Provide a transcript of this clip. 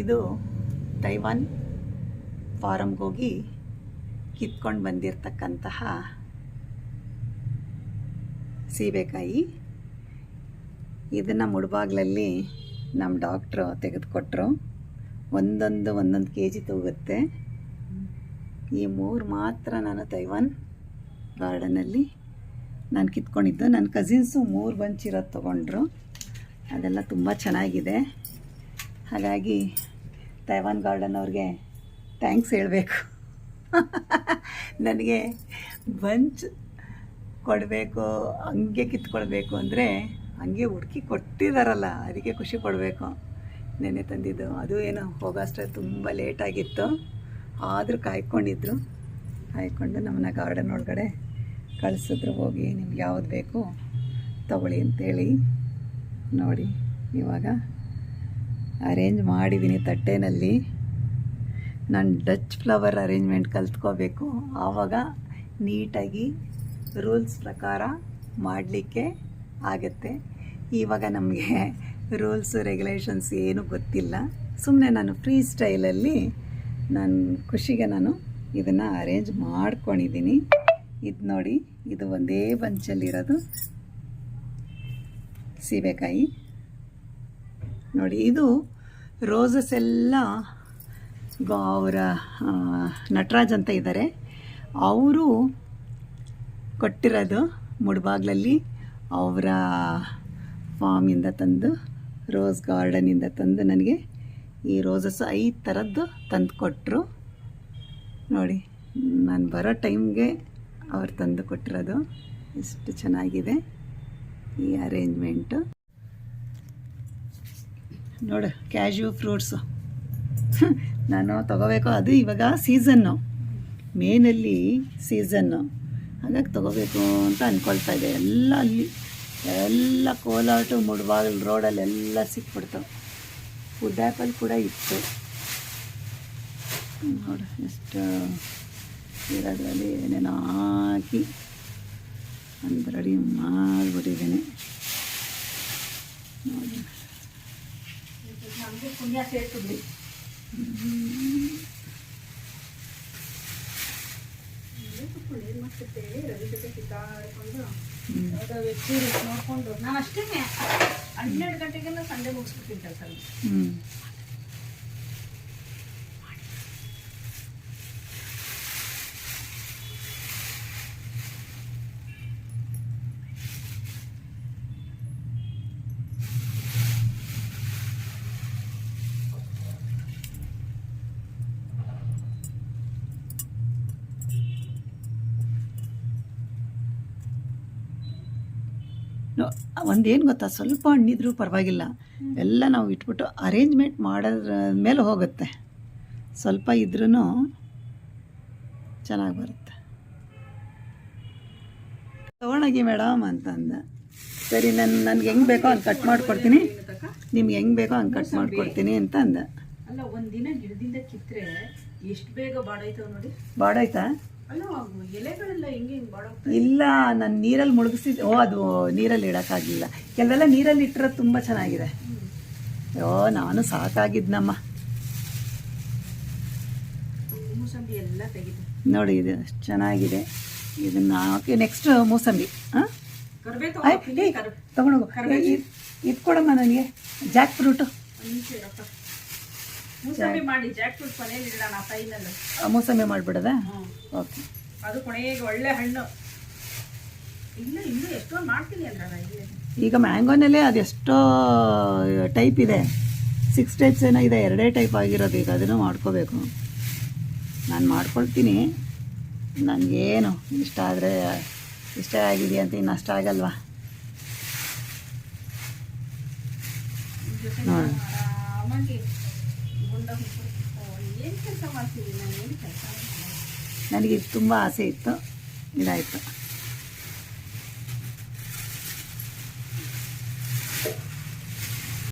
ಇದು ತೈವಾನ್ ಫಾರಮ್ಗೆ ಹೋಗಿ ಕಿತ್ಕೊಂಡು ಬಂದಿರತಕ್ಕಂತಹ ಸೀಬೆಕಾಯಿ. ಇದನ್ನು ಮುಡ್ಬಾಗ್ಲಲ್ಲಿ ನಮ್ಮ ಡಾಕ್ಟ್ರು ತೆಗೆದುಕೊಟ್ರು. ಒಂದೊಂದು ಒಂದೊಂದು ಕೆ ಜಿ ತಗೋಗುತ್ತೆ ಈ ಮೂರು ಮಾತ್ರ ನಾನು ತೈವಾನ್ ಗಾರ್ಡನಲ್ಲಿ ನಾನು ಕಿತ್ಕೊಂಡಿದ್ದು. ನನ್ನ ಕಸಿನ್ಸು ಮೂರು ಬಂಚ್ ಇರೋದು ತೊಗೊಂಡ್ರು. ಅದೆಲ್ಲ ತುಂಬ ಚೆನ್ನಾಗಿದೆ. ಹಾಗಾಗಿ ತೈವಾನ್ ಗಾರ್ಡನ್ ಅವ್ರಿಗೆ ಥ್ಯಾಂಕ್ಸ್ ಹೇಳಬೇಕು. ನನಗೆ ಬಂಚ್ ಕೊಡಬೇಕು, ಹಂಗೆ ಕಿತ್ಕೊಳ್ಬೇಕು ಅಂದರೆ ಹಂಗೆ ಹುಡುಕಿ ಕೊಟ್ಟಿದ್ದಾರಲ್ಲ ಅದಕ್ಕೆ ಖುಷಿ ಕೊಡಬೇಕು ನೆನೆ ತಂದಿದ್ದು, ಅದು ಏನೋ ಹೋಗೋಷ್ಟೇ ತುಂಬ ಲೇಟಾಗಿತ್ತು ಆದರೂ ಕಾಯ್ಕೊಂಡಿದ್ರು. ಕಾಯ್ಕೊಂಡು ನಮ್ಮನ್ನ ಗಾರ್ಡನ್ ಒಳಗಡೆ ಕಳಿಸಿದ್ರು, ಹೋಗಿ ನಿಮ್ಗೆ ಯಾವ್ದು ಬೇಕು ತಗೊಳ್ಳಿ ಅಂತೇಳಿ ನೋಡಿ ಇವಾಗ. ಅರೇಂಜ್ ಮಾಡಿದ್ದೀನಿ ತಟ್ಟೆನಲ್ಲಿ. ನಾನು ಡಚ್ ಫ್ಲವರ್ ಅರೇಂಜ್ಮೆಂಟ್ ಕಲ್ತ್ಕೋಬೇಕು. ಆವಾಗ ನೀಟಾಗಿ ರೂಲ್ಸ್ ಪ್ರಕಾರ ಮಾಡಲಿಕ್ಕೆ ಆಗುತ್ತೆ. ಇವಾಗ ನಮಗೆ ರೂಲ್ಸು ರೆಗ್ಯುಲೇಷನ್ಸ್ ಏನೂ ಗೊತ್ತಿಲ್ಲ. ಸುಮ್ಮನೆ ನಾನು ಫ್ರೀ ಸ್ಟೈಲಲ್ಲಿ ನಾನು ಖುಷಿಗೆ ನಾನು ಇದನ್ನು ಅರೇಂಜ್ ಮಾಡ್ಕೊಂಡಿದ್ದೀನಿ ಇದು ನೋಡಿ, ಇದು ಒಂದೇ ಬಂಚಲ್ಲಿರೋದು ಸೀಬೆಕಾಯಿ. ನೋಡಿ, ಇದು ರೋಸಸ್ ಎಲ್ಲ ಗೋ ಅವರ ನಟರಾಜ್ ಅಂತ ಇದ್ದಾರೆ. ಅವರು ಕೊಟ್ಟಿರೋದು ಮುಡ್ಬಾಗ್ಲಲ್ಲಿ ಅವರ ಫಾರ್ಮಿಂದ ತಂದು ರೋಸ್ ಗಾರ್ಡನಿಂದ ತಂದು ನನಗೆ ಈ ರೋಸಸ್ ಐದು ಥರದ್ದು ತಂದು ಕೊಟ್ಟರು ನೋಡಿ, ನಾನು ಬರೋ ಟೈಮ್ಗೆ ಅವ್ರು ತಂದು ಕೊಟ್ಟಿರೋದು. ಎಷ್ಟು ಚೆನ್ನಾಗಿದೆ ಈ ಅರೇಂಜ್ಮೆಂಟು ನೋಡು ಕ್ಯಾಶ್ಯೂ ಫ್ರೂಟ್ಸು ನಾನು ತಗೋಬೇಕು, ಅದು ಇವಾಗ ಸೀಸನ್ನು ಮೇನಲ್ಲಿ ಸೀಸನ್ನು ಹಾಗಾಗಿ ತಗೋಬೇಕು ಅಂತ ಅಂದ್ಕೊಳ್ತಾ ಇದೆ ಎಲ್ಲ ಅಲ್ಲಿ, ಎಲ್ಲ ಕೋಲಾಟು ಮುಡ್ಬಾಗಿಲು ರೋಡಲ್ಲಿ ಎಲ್ಲ ಸಿಕ್ಬಿಡ್ತು. ಫುಡ್ ಆ್ಯಪಲ್ ಕೂಡ ಇತ್ತು. ನೋಡು, ಎಷ್ಟು ಇರೋದ್ರಲ್ಲಿ ಏನೇನೋ ಹಾಕಿ ಒಂದು ರೆಡಿ ಮಾಡಿಬಿಟ್ಟಿದ್ದೀನಿ. ನೋಡಿ. ನಮಗೆ ಪುಣ್ಯ ಸೇರ್ತದ್ರಿ ಏನ್ ಮಾಡ್ತಿದ್ದೆ ರವಿ ಜೊತೆ ಕಿತ್ತಾಡ್ಕೊಂಡು ಹ್ಮ್. ವ್ಯಕ್ತಿ ನೋಡ್ಕೊಂಡು. ನಾನು ಅಷ್ಟೇ ಹನ್ನೆರಡು ಗಂಟೆಗೆಲ್ಲ ಸಂಡೆ ಮುಗಿಸ್ಬಿಡ್ತೀನಿ ಕೆಲಸ ಒಂದೇನು ಗೊತ್ತಾ? ಸ್ವಲ್ಪ ಹಣ್ಣಿದ್ರೂ ಪರವಾಗಿಲ್ಲ. ಎಲ್ಲ ನಾವು ಇಟ್ಬಿಟ್ಟು ಅರೇಂಜ್ಮೆಂಟ್ ಮಾಡೋದ್ರ ಮೇಲೆ ಹೋಗುತ್ತೆ. ಸ್ವಲ್ಪ ಇದ್ರೂ ಚೆನ್ನಾಗಿ ಬರುತ್ತೆ. ತಗೊಳಗಿ ಮೇಡಮ್ ಅಂತ ಅಂದ ಸರಿ ನನ್ನ ನನಗೆ ಹೆಂಗೆ ಬೇಕೋ ಹಂಗೆ ಕಟ್ ಮಾಡಿಕೊಡ್ತೀನಿ. ನಿಮ್ಗೆ ಹೆಂಗೆ ಬೇಕೋ ಹಂಗೆ ಕಟ್ ಮಾಡಿಕೊಡ್ತೀನಿ ಅಂತ ಅಂದ ಅಲ್ಲ ಒಂದಿನ ಗಿಡದಿಂದ ಕಿತ್ತರೆ ಎಷ್ಟು ಬೇಗ ಬಾಡಾಯ್ತವ ನೋಡಿ. ಬಾಡಾಯ್ತಾ? ಇಲ್ಲ ನಾನು ನೀರಲ್ಲಿ ಮುಳುಗಿಸಿದ್ದು ಓ ಅದು ನೀರಲ್ಲಿ ಇಡೋಕ್ಕಾಗಲಿಲ್ಲ. ಕೆಲವೆಲ್ಲ ನೀರಲ್ಲಿ ಇಟ್ಟರೆ ತುಂಬ ಚೆನ್ನಾಗಿದೆ. ಓ ನಾನು ಸಾಕಾಗಿದ್ನಮ್ಮ. ನೋಡಿ ಇದು ಚೆನ್ನಾಗಿದೆ. ಇದನ್ನ ಹಾಕಿ ನೆಕ್ಸ್ಟ್ ಮೂಸಂಬಿ ಹಾಂ? ತಗೊಂಡೋಗು ಇದು ಕೊಡಮ್ಮ ನನಗೆ. ಜಾಕ್ ಫ್ರೂಟು ಮೂಸಂಬಿ ಮಾಡಿ ಜಾಕ್ ಫ್ರೂಟ್ ಮನೇಲಿ ಇಡೋಣ ಫೈನಲ್ ಮೂಸಂಬಿ ಮಾಡಿಬಿಡೋದಾ? ಹ್ಞೂ ಓಕೆ ಅದು ಕೊನೆಗೆ ಒಳ್ಳೆ ಹಣ್ಣು. ಇಲ್ಲ ಇನ್ನೂ ಎಷ್ಟೊಂದು ಮಾಡ್ತೀನಿ ಅಂದ್ರೆ ಈಗ ಮ್ಯಾಂಗೋನಲ್ಲೇ ಅದೆಷ್ಟೋ ಟೈಪ್ ಇದೆ. ಸಿಕ್ಸ್ ಟೈಪ್ಸ್ ಏನೋ ಇದೆ ಎರಡೇ ಟೈಪ್ ಆಗಿರೋದು ಈಗ ಅದನ್ನು ಮಾಡ್ಕೋಬೇಕು. ನಾನು ಮಾಡ್ಕೊಳ್ತೀನಿ. ನನಗೇನು ಇಷ್ಟ ಆದರೆ ಇಷ್ಟ ಆಗಿದೆಯಾ ಅಂತ ಇನ್ನು ಅಷ್ಟ ಆಗಲ್ವಾ? ನೋಡಿ. ನನಗೆ ತುಂಬ ಆಸೆ ಇತ್ತು. ಇದಾಯಿತು.